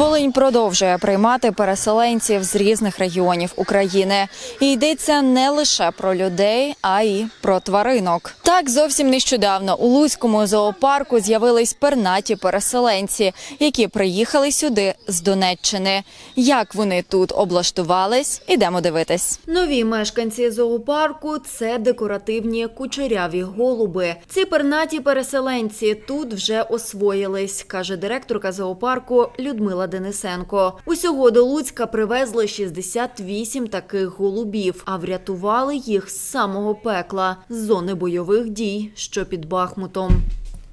Волинь продовжує приймати переселенців з різних регіонів України. І йдеться не лише про людей, а й про тваринок. Так зовсім нещодавно у Луцькому зоопарку з'явились пернаті переселенці, які приїхали сюди з Донеччини. Як вони тут облаштувались, ідемо дивитись. Нові мешканці зоопарку це декоративні кучеряві голуби. Ці пернаті переселенці тут вже освоїлись, каже директорка зоопарку Людмила Денисенко. Усього до Луцька привезли 68 таких голубів, а врятували їх з самого пекла з зони бойових дій, що під Бахмутом.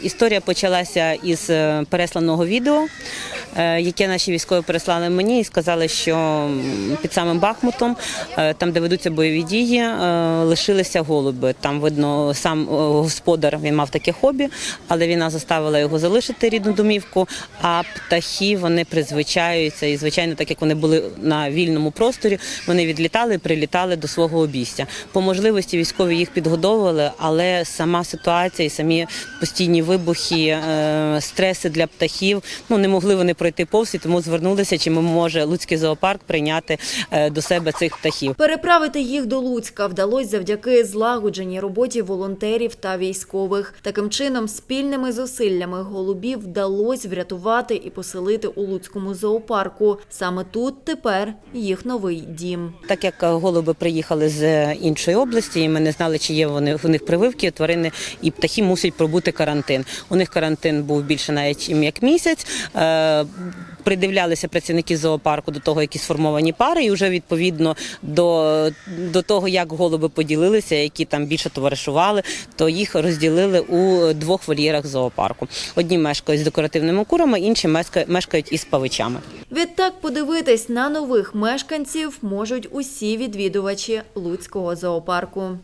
Історія почалася із е, пересланого відео, яке наші військові переслали мені і сказали, що під самим Бахмутом, е, там, де ведуться бойові дії, е, лишилися голуби. Там видно, сам е, господар він мав таке хобі, але війна заставила його залишити рідну домівку. А птахи вони призвичаються, і звичайно, так як вони були на вільному просторі, вони відлітали і прилітали до свого обійстя. По можливості військові їх підгодовували, але сама ситуація і самі постійні вибухи, е, стреси для птахів. Ну не могли вони пройти повз, і тому звернулися, чи може Луцький зоопарк прийняти е, до себе цих птахів. Переправити їх до Луцька вдалося завдяки злагодженій роботі волонтерів та військових. Таким чином, спільними зусиллями голубів вдалося врятувати і поселити у Луцькому зоопарку. Саме тут тепер їх новий дім. Так як е, голуби приїхали з е, іншої області, і ми не знали, чи є вони в них прививки, тварини і птахи мусять пробути карантин. У них карантин був більше навіть як місяць. Придивлялися працівники зоопарку до того, які сформовані пари, і вже відповідно до, до того, як голуби поділилися, які там більше товаришували, то їх розділили у двох вольєрах зоопарку. Одні мешкають з декоративними курами, інші мешкають із павичами. Відтак подивитись на нових мешканців можуть усі відвідувачі Луцького зоопарку.